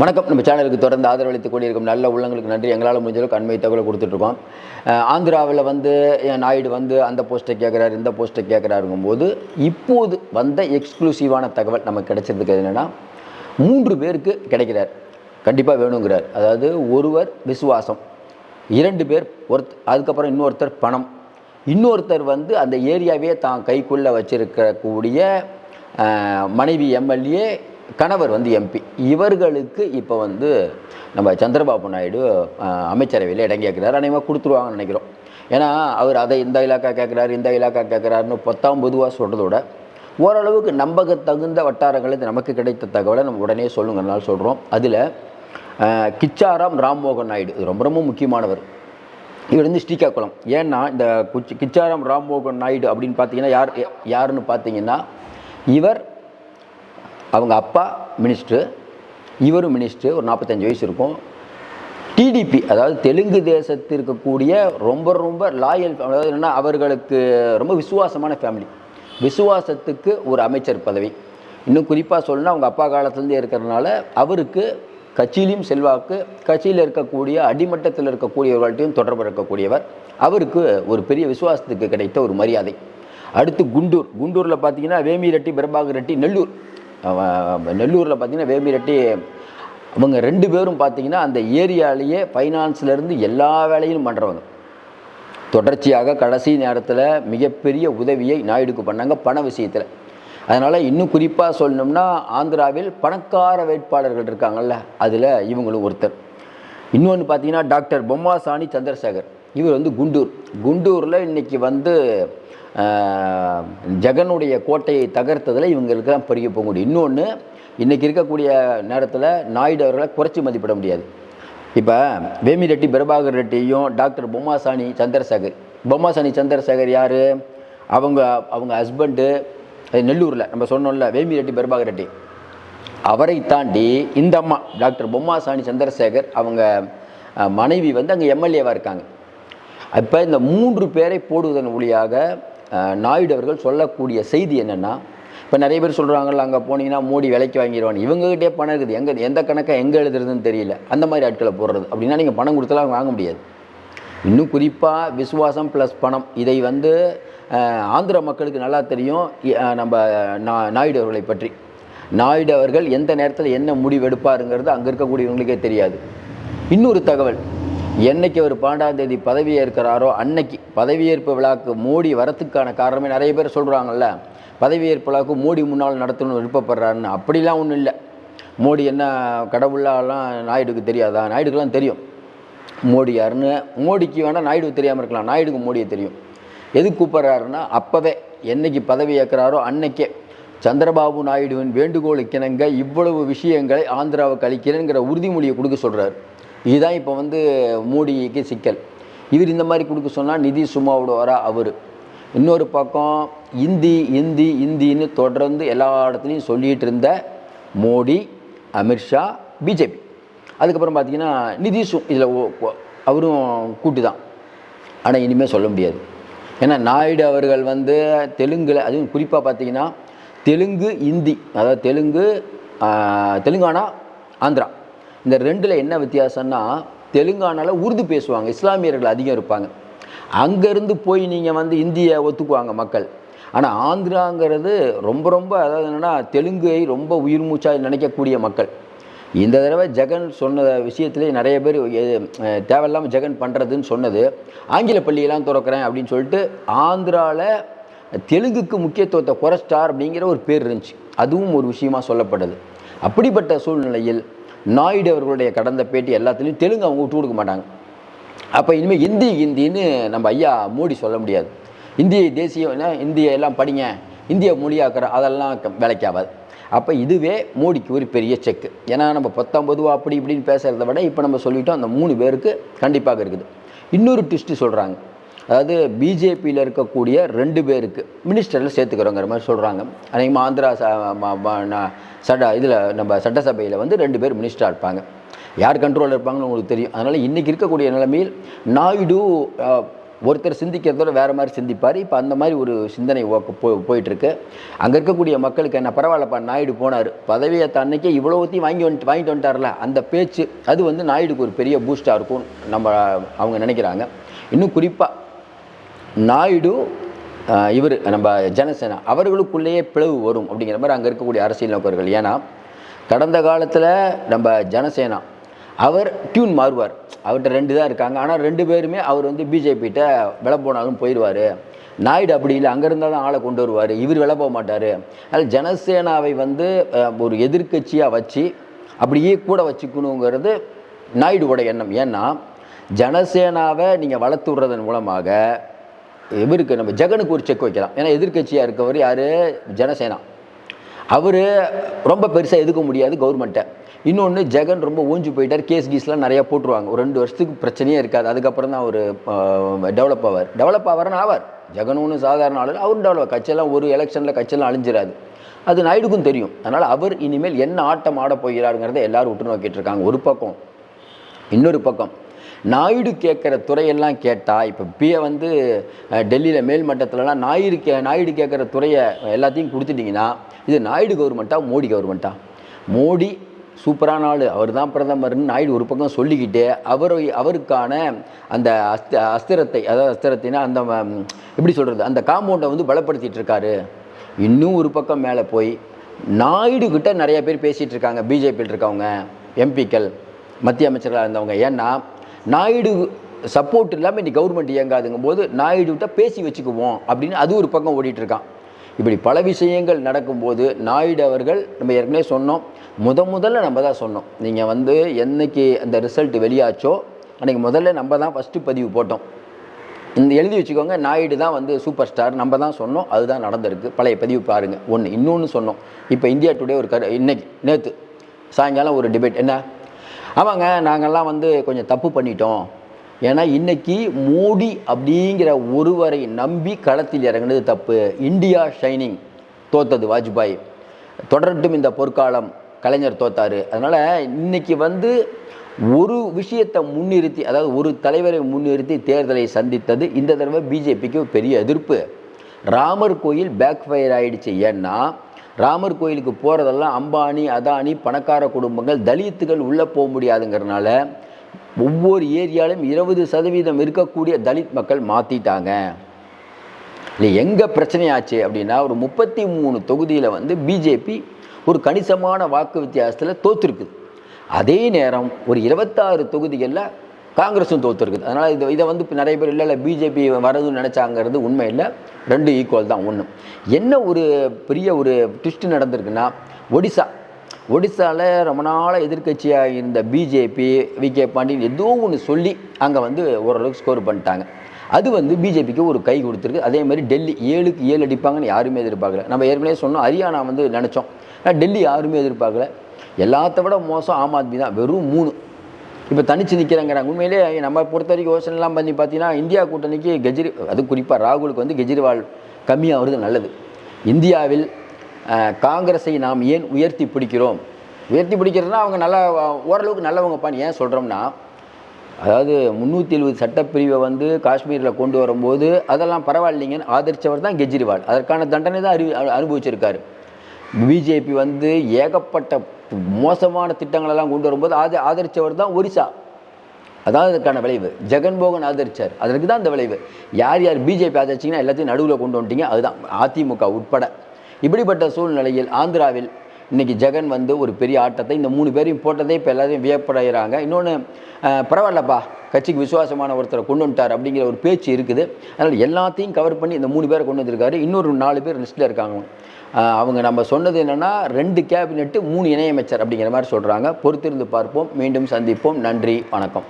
வணக்கம். நம்ம சேனலுக்கு தொடர்ந்து ஆதரவளித்து கொண்டிருக்கும் நல்ல உள்ளங்களுக்கு நன்றி. எங்களால் முடிஞ்ச அளவுக்கு அண்மை தகவலை கொடுத்துட்ருக்கோம் ஆந்திராவில் வந்து என் நாயுடு வந்து அந்த போஸ்ட்டை கேட்குறாரு இந்த போஸ்ட்டை கேட்குறாருங்கும்போது இப்போது வந்த எக்ஸ்க்ளூசிவான தகவல் நமக்கு கிடைச்சதுக்கு என்னென்னா மூன்று பேருக்கு கிடைக்கிறார். கண்டிப்பாக வேணுங்கிறார். அதாவது ஒருவர் விசுவாசம் இரண்டு பேர் ஒருத் அதுக்கப்புறம் இன்னொருத்தர் பணம். இன்னொருத்தர் வந்து அந்த ஏரியாவே தான் கைக்குள்ளே வச்சிருக்கக்கூடிய மனைவி எம்எல்ஏ கணவர் வந்து எம்பி இவர்களுக்கு இப்போ வந்து நம்ம சந்திரபாபு நாயுடு அமைச்சரவையில் இடம் கேட்குறாரு அநேகமாக கொடுத்துருவாங்கன்னு நினைக்கிறோம். ஏன்னா அவர் அதை இந்த இலாக்கா கேட்குறாரு இந்த இலாக்கா கேட்குறாருன்னு பத்தாம் பொதுவாக சொல்கிறதோட ஓரளவுக்கு நம்பக தகுந்த வட்டாரங்களுக்கு நமக்கு கிடைத்த தகவலை நம்ம உடனே சொல்லுங்கிறனால சொல்கிறோம் அதில் கிச்சாராம் ராம்மோகன் நாயுடு இது ரொம்ப ரொம்ப முக்கியமானவர். இவர் வந்து ஸ்ரீகாக்குளம். ஏன்னா இந்த குச்சி கிச்சாராம் ராம்மோகன் நாயுடு அப்படின்னு பார்த்தீங்கன்னா யார் யாருன்னு பார்த்தீங்கன்னா இவர் அவங்க அப்பா மினிஸ்டர் இவரும் மினிஸ்டர் ஒரு நாற்பத்தஞ்சு வயசு இருக்கும். டிடிபி அதாவது தெலுங்கு தேசத்தில் இருக்கக்கூடிய ரொம்ப ரொம்ப லாயல் அதாவது என்னென்னா அவர்களுக்கு ரொம்ப விசுவாசமான ஃபேமிலி விசுவாசத்துக்கு ஒரு அமைச்சர் பதவி. இன்னும் குறிப்பாக சொல்லணும்னா அவங்க அப்பா காலத்துலேருந்தே இருக்கிறதுனால அவருக்கு கட்சியிலையும் செல்வாக்கு கட்சியில் இருக்கக்கூடிய அடிமட்டத்தில் இருக்கக்கூடியவர்கள்ட்டையும் தொடர்பு இருக்கக்கூடியவர். அவருக்கு ஒரு பெரிய விசுவாசத்துக்கு கிடைத்த ஒரு மரியாதை. அடுத்து குண்டூர். குண்டூரில் பார்த்தீங்கன்னா வேமி ரெட்டி பிரபாகர் ரெட்டி நெல்லூர். நெல்லூரில் பார்த்தீங்கன்னா வேம்பிரெட்டி அவங்க ரெண்டு பேரும் பார்த்தீங்கன்னா அந்த ஏரியாலேயே ஃபைனான்ஸ்லேருந்து எல்லா வேலையும் பண்ணுறவங்க தொடர்ச்சியாக கடைசி நேரத்தில் மிகப்பெரிய உதவியை நாயுடுக்கு பண்ணாங்க பண விஷயத்தில். அதனால் இன்னும் குறிப்பாக சொல்லணும்னா ஆந்திராவில் பணக்கார வேட்பாளர்கள் இருக்காங்கல்ல அதில் இவங்களும் ஒருத்தர். இன்னொன்று பார்த்தீங்கன்னா டாக்டர் பொம்மாசாணி சந்திரசேகர். இவர் வந்து குண்டூர். குண்டூரில் இன்னைக்கு வந்து ஜெகனுடைய கோட்டையை தகர்த்ததில் இவங்களுக்கு தான் பெரிய போக முடியும். இன்னொன்று இன்றைக்கி இருக்கக்கூடிய நேரத்தில் நாயுடு அவர்களை குறைச்சி மதிப்பிட முடியாது. இப்போ வேமி ரெட்டி பிரபாகர் ரெட்டியும் டாக்டர் பொம்மாசாணி சந்திரசேகர். பொம்மாசாணி சந்திரசேகர் யார்? அவங்க அவங்க ஹஸ்பண்டு நெல்லூரில் நம்ம சொன்னோம்ல வேமி ரெட்டி பிரபாகர் ரெட்டி. அவரை தாண்டி இந்த அம்மா டாக்டர் பொம்மாசாணி சந்திரசேகர் அவங்க மனைவி வந்து அங்கே எம்எல்ஏவாக இருக்காங்க. இப்போ இந்த மூன்று பேரை போடுவதன் வழியாக நாயுடு அவர்கள் சொல்லக்கூடிய செய்தி என்னென்னா இப்போ நிறைய பேர் சொல்கிறாங்கல்ல அங்கே போனீங்கன்னா மோடி விலைக்கு வாங்கிடுவாங்க இவங்ககிட்டே பணம் இருக்குது. எங்கே எந்த கணக்கை எங்கே எழுதுறதுன்னு தெரியல. அந்த மாதிரி ஆட்களை போடுறது. அப்படின்னா நீங்கள் பணம் கொடுத்தாலும் வாங்க முடியாது. இன்னும் குறிப்பாக விசுவாசம் ப்ளஸ் பணம். இதை வந்து ஆந்திர மக்களுக்கு நல்லா தெரியும். நம்ம நா- நாயுடு அவர்களை பற்றி. நாயுடு அவர்கள் எந்த நேரத்தில் என்ன முடிவு எடுப்பாருங்கிறது அங்கே இருக்கக்கூடியவங்களுக்கே தெரியாது. இன்னொரு தகவல். என்னைக்கு அவர் பன்னெண்டாம் தேதி பதவியேற்கிறாரோ அன்னைக்கு பதவியேற்பு விழாக்கு மோடி வரத்துக்கான காரணமே நிறைய பேர் சொல்கிறாங்கல்ல பதவியேற்பு விழாவுக்கு மோடி முன்னால் நடத்தணும்னு விருப்பப்படுறாருன்னு. அப்படிலாம் ஒன்றும் இல்லை. மோடி என்ன கடவுளாலாம் நாயுடுக்கு தெரியாதா? நாயுடுக்கெல்லாம் தெரியும். மோடி யாருன்னு? மோடிக்கு வேணால் நாயுடு தெரியாமல் இருக்கலாம். நாயுடுக்கு மோடியை தெரியும். எது கூப்பிட்றாருன்னா அப்போவே என்னைக்கு பதவி ஏற்கிறாரோ அன்னைக்கே சந்திரபாபு நாயுடுவின் வேண்டுகோளுக்கிணங்க இவ்வளவு விஷயங்களை ஆந்திராவுக்கு அளிக்கிறேங்கிற உறுதிமொழியை கொடுக்க சொல்கிறார் இதுதான் இப்போ வந்து மோடிக்கு சிக்கல். இவர் இந்த மாதிரி கொடுக்க சொன்னால் நிதி சும்மாவோட வர அவர். இன்னொரு பக்கம் இந்தி இந்தி இந்தின்னு தொடர்ந்து எல்லா இடத்துலையும் சொல்லிகிட்டு இருந்த மோடி அமித்ஷா பிஜேபி. அதுக்கப்புறம் பார்த்திங்கன்னா நிதிஷும் இதில் அவரும் கூட்டு தான் ஆனால் இனிமேல் சொல்ல முடியாது. ஏன்னா நாயுடு அவர்கள் வந்து தெலுங்கில் அதுவும் குறிப்பாக பார்த்தீங்கன்னா தெலுங்கு இந்தி அதாவது தெலுங்கு தெலுங்கானா ஆந்திரா. இந்த ரெண்டில் என்ன வித்தியாசம்னா தெலுங்கானாவில் உருது பேசுவாங்க இஸ்லாமியர்கள் அதிகம் இருப்பாங்க. அங்கேருந்து போய் நீங்கள் வந்து இந்தியை ஒத்துக்குவாங்க மக்கள். ஆனால் ஆந்திராங்கிறது ரொம்ப ரொம்ப அதாவது என்னென்னா தெலுங்கை ரொம்ப உயிர் மூச்சாக நினைக்கக்கூடிய மக்கள். இந்த தடவை ஜெகன் சொன்ன விஷயத்திலே நிறைய பேர் தேவையில்லாமல் ஜெகன் பண்ணுறதுன்னு சொன்னது. ஆங்கில பள்ளியெல்லாம் திறக்கிறேன் அப்படின்னு சொல்லிட்டு ஆந்திராவில் தெலுங்குக்கு முக்கியத்துவத்தை குறைச்சிட்டார் அப்படிங்கிற ஒரு பேர் இருந்துச்சு. அதுவும் ஒரு விஷயமாக சொல்லப்படுது அப்படிப்பட்ட சூழ்நிலையில் நாயுடு அவர்களுடைய கடந்த பேட்டி எல்லாத்துலேயும் தெலுங்கு அவங்க விட்டு கொடுக்க மாட்டாங்க. அப்போ இனிமேல் இந்தி ஹிந்தின்னு நம்ம ஐயா மோடி சொல்ல முடியாது. இந்திய தேசிய இந்திய எல்லாம் படிங்க இந்திய மொழியாக்குற அதெல்லாம் க- வேலைக்கு ஆகாது அப்போ இதுவே மோடிக்கு ஒரு பெரிய செக்கு ஏன்னா நம்ம பத்தொம்பதுவா அப்படி இப்படின்னு பேசுகிறத விட இப்போ நம்ம சொல்லிட்டோம் அந்த மூணு பேருக்கு கண்டிப்பாக இருக்குது. இன்னொரு ட்விஸ்ட்டு சொல்கிறாங்க அதாவது பிஜேபியில் இருக்கக்கூடிய ரெண்டு பேருக்கு மினிஸ்டரில் சேர்த்துக்கிறோங்கிற மாதிரி சொல்கிறாங்க அநேகமாக ஆந்திரா சட சட்ட இதில் நம்ம சட்டசபையில் வந்து ரெண்டு பேர் மினிஸ்டராக இருப்பாங்க. யார் கண்ட்ரோலில் இருப்பாங்கன்னு உங்களுக்கு தெரியும். அதனால் இன்றைக்கி இருக்கக்கூடிய நிலைமையில் நாயுடு ஒருத்தர் சிந்திக்கிறதோட வேறு மாதிரி சிந்திப்பார். இப்போ அந்த மாதிரி ஒரு சிந்தனை போ போயிட்டுருக்கு. அங்கே இருக்கக்கூடிய மக்களுக்கு என்ன பரவாயில்லப்பா நாயுடு போனார். பதவியை அன்னைக்கே இவ்வளோத்தையும் வாங்கி வந்துட்டு வாங்கிட்டு வந்துட்டார்ல அந்த பேச்சு அது வந்து நாயுடுக்கு ஒரு பெரிய பூஸ்டாக இருக்கும் நம்ம அவங்க நினைக்கிறாங்க. இன்னும் குறிப்பாக நாயுடு இவர் நம்ம ஜனசேனா அவர்களுக்குள்ளேயே பிளவு வரும் அப்படிங்கிற மாதிரி அங்கே இருக்கக்கூடிய அரசியல் நோக்கர்கள். ஏன்னா கடந்த காலத்தில் நம்ம ஜனசேனா அவர் டியூன் மாறுவார். அவர்கிட்ட ரெண்டு தான் இருக்காங்க. ஆனால் ரெண்டு பேருமே அவர் வந்து பிஜேபிகிட்ட விலை போனாலும் போயிடுவார். நாயுடு அப்படி இல்லை. அங்கே இருந்தாலும் ஆளை கொண்டு வருவார். இவர் விலை போக மாட்டார். அதனால் ஜனசேனாவை வந்து ஒரு எதிர்க்கட்சியாக வச்சு அப்படியே கூட வச்சுக்கணுங்கிறது நாயுடுவோட எண்ணம். ஏன்னா ஜனசேனாவை நீங்கள் வளர்த்து விடுறதன் மூலமாக இவருக்கு நம்ம ஜெகனுக்கு ஒரு செக் வைக்கலாம். ஏன்னா எதிர்க்கட்சியாக இருக்கவர் யார்? ஜனசேனா. அவர் ரொம்ப பெருசாக எதுக்க முடியாது கவர்மெண்ட்டை. இன்னொன்று ஜெகன் ரொம்ப ஊஞ்சி போயிட்டார். கேஸ் கீஸ்லாம் நிறையா போட்டுருவாங்க. ஒரு ரெண்டு வருஷத்துக்கு பிரச்சனையே இருக்காது. அதுக்கப்புறம் தான் அவர் டெவலப் ஆவார். டெவலப் ஆவார்னு ஆவார். ஜெகன் ஒன்று சாதாரண ஆளு அவரும் டெவலப் கட்சியெல்லாம் ஒரு எலெக்ஷனில் கட்சியெல்லாம் அழிஞ்சிராது. அது நாயுடுக்கும் தெரியும். அதனால் அவர் இனிமேல் என்ன ஆட்டம் ஆட போகிறாருங்கிறத எல்லோரும் உற்று நோக்கிட்டு இருக்காங்க. ஒரு பக்கம் இன்னொரு பக்கம். நாயுடு கேட்குற துறையெல்லாம் கேட்டால் இப்போ பிஏ வந்து டெல்லியில் மேல் மட்டத்துலலாம் நாயுடு கே நாயுடு கேட்குற துறையை எல்லாத்தையும் கொடுத்துட்டிங்கன்னா இது நாயுடு கவர்மெண்ட்டா மோடி கவர்மெண்ட்டா மோடி சூப்பரான ஆள். அவர் தான் பிரதமர்னு நாயுடு ஒரு பக்கம் சொல்லிக்கிட்டு அவர் அவருக்கான அந்த அஸ்த அஸ்திரத்தை அதாவது அஸ்திரத்தினா அந்த எப்படி சொல்கிறது அந்த காம்பவுண்டை வந்து பலப்படுத்திட்டு இருக்காரு. இன்னும் ஒரு பக்கம் மேலே போய் நாயுடு கிட்ட நிறைய பேர் பேசிகிட்டு இருக்காங்க. பிஜேபியில் இருக்கவங்க எம்பிக்கள் மத்திய அமைச்சர்களாக இருந்தவங்க. ஏன்னா நாயுடு சப்போர்ட் இல்லாமல் இன்றைக்கி கவர்மெண்ட் இயங்காதுங்கும் போது நாயுடுகிட்ட பேசி வச்சுக்குவோம் அப்படின்னு அது ஒரு பக்கம் ஓடிட்டுருக்கான். இப்படி பல விஷயங்கள் நடக்கும்போது நாயுடு அவர்கள் நம்ம ஏற்கனவே சொன்னோம். முத முதல்ல நம்ம தான் சொன்னோம். நீங்கள் வந்து என்றைக்கு அந்த ரிசல்ட் வெளியாச்சோ அன்றைக்கி முதல்ல நம்ம தான் ஃபஸ்ட்டு பதிவு போட்டோம். இந்த எழுதி வச்சுக்கோங்க நாயுடு தான் வந்து சூப்பர் ஸ்டார் நம்ம தான் சொன்னோம். அதுதான் நடந்திருக்கு. பழைய பதிவு பாருங்கள் ஒன்று இன்னொன்று சொன்னோம். இப்போ இந்தியா டுடே ஒரு கரு இன்னைக்கு நேற்று சாயங்காலம் ஒரு டிபேட் என்ன? ஆமாங்க நாங்கள்லாம் வந்து கொஞ்சம் தப்பு பண்ணிட்டோம். ஏன்னா இன்னைக்கு மோடி அப்படிங்கிற ஒருவரை நம்பி களத்தில் இறங்குனது தப்பு. இந்தியா ஷைனிங் தோத்தது வாஜ்பாய். தொடரட்டும் இந்த பொற்காலம் கலைஞர் தோத்தார். அதனால் இன்னைக்கு வந்து ஒரு விஷயத்தை முன்னிறுத்தி அதாவது ஒரு தலைவரை முன்னிறுத்தி தேர்தலை சந்தித்தது இந்த தடவை பிஜேபிக்கு பெரிய எதிர்ப்பு. ராமர் கோயில் பேக் ஃபயர் ஆயிடுச்சு. ஏன்னா ராமர் கோயிலுக்கு போகிறதெல்லாம் அம்பானி அதானி பணக்கார குடும்பங்கள் தலித்துகள் உள்ளே போக முடியாதுங்கிறனால ஒவ்வொரு ஏரியாலும் இருபது சதவீதம் இருக்கக்கூடிய தலித் மக்கள் மாற்றிட்டாங்க இல்லை எங்கே பிரச்சனையாச்சு அப்படின்னா ஒரு முப்பத்தி மூணு தொகுதியில் வந்து பிஜேபி ஒரு கணிசமான வாக்கு வித்தியாசத்தில் தோற்றுருக்குது அதே நேரம் ஒரு இருபத்தாறு தொகுதிகளில் காங்கிரஸும் தோற்றுருக்குது அதனால் இது இதை வந்து இப்போ நிறைய பேர் இல்லை இல்லை பிஜேபி வரதுன்னு நினச்சாங்கிறது உண்மை இல்லை. ரெண்டு ஈக்குவல் தான் ஒன்று என்ன ஒரு பெரிய ஒரு ட்விஸ்ட்டு நடந்திருக்குன்னா ஒடிசா. ஒடிசாவில் ரொம்ப நாளாக எதிர்க்கட்சியாக இருந்த பிஜேபி வி கே பாண்டியன் ஏதோ ஒன்று சொல்லி அங்கே வந்து ஓரளவுக்கு ஸ்கோர் பண்ணிட்டாங்க. அது வந்து பிஜேபிக்கு ஒரு கை கொடுத்துருக்கு. அதே மாதிரி டெல்லி ஏழுக்கு ஏழு அடிப்பாங்கன்னு யாருமே எதிர்பார்க்கல. நம்ம ஏற்கனவே சொன்னோம் ஹரியானா வந்து நினச்சோம். ஆனால் டெல்லி யாருமே எதிர்பார்க்கல. எல்லாத்த விட மோசம் ஆம் ஆத்மி தான். வெறும் மூணு. இப்போ தனிச்சு நிற்கிறாங்கிறாங்க உண்மையிலே நம்ம பொறுத்த வரைக்கும் யோசனைலாம் பண்ணி பார்த்தீங்கன்னா இந்தியா கூட்டணிக்கு கெஜ்ரி அது குறிப்பாக ராகுலுக்கு வந்து கெஜ்ரிவால் கம்மியாகிறது நல்லது. இந்தியாவில் காங்கிரஸை நாம் ஏன் உயர்த்தி பிடிக்கிறோம்? உயர்த்தி பிடிக்கிறதுனா அவங்க நல்லா ஓரளவுக்கு நல்லவங்கப்பான்னு ஏன் சொல்கிறோம்னா அதாவது முந்நூற்றி எழுபது சட்டப்பிரிவை வந்து காஷ்மீரில் கொண்டு வரும்போது அதெல்லாம் பரவாயில்லைங்கன்னு ஆதரித்தவர் தான் கெஜ்ரிவால். அதற்கான தண்டனை தான் அறிவி அனுபவிச்சிருக்காரு. பிஜேபி வந்து ஏகப்பட்ட மோசமான திட்டங்களெல்லாம் கொண்டு வரும்போது அது ஆதரித்தவர் தான் ஒரிசா. அதான் அதுக்கான விளைவு. ஜெகன்மோகன் ஆதரித்தார் அதற்கு தான் அந்த விளைவு. யார் யார் பிஜேபி ஆதரிச்சிங்கன்னா எல்லாத்தையும் நடுவில் கொண்டு வந்துட்டீங்க. அதுதான். அதிமுக உட்பட. இப்படிப்பட்ட சூழ்நிலையில் ஆந்திராவில் இன்றைக்கி ஜெகன் வந்து ஒரு பெரிய ஆட்டத்தை இந்த மூணு பேரையும் போட்டதே இப்போ எல்லாத்தையும் வியப்படைகிறாங்க இன்னொன்று பரவாயில்லப்பா கட்சிக்கு விசுவாசமான ஒருத்தரை கொண்டு வந்துட்டார் அப்படிங்கிற ஒரு பேச்சு இருக்குது. அதனால் எல்லாத்தையும் கவர் பண்ணி இந்த மூணு பேரை கொண்டு வந்திருக்காரு. இன்னொரு நாலு பேர் லிஸ்ட்டில் இருக்காங்க. அவங்க நம்ம சொன்னது என்னென்னா ரெண்டு கேபினெட்டு மூணு இணையமைச்சர் அப்படிங்கிற மாதிரி சொல்கிறாங்க பொறுத்திருந்து பார்ப்போம். மீண்டும் சந்திப்போம். நன்றி. வணக்கம்.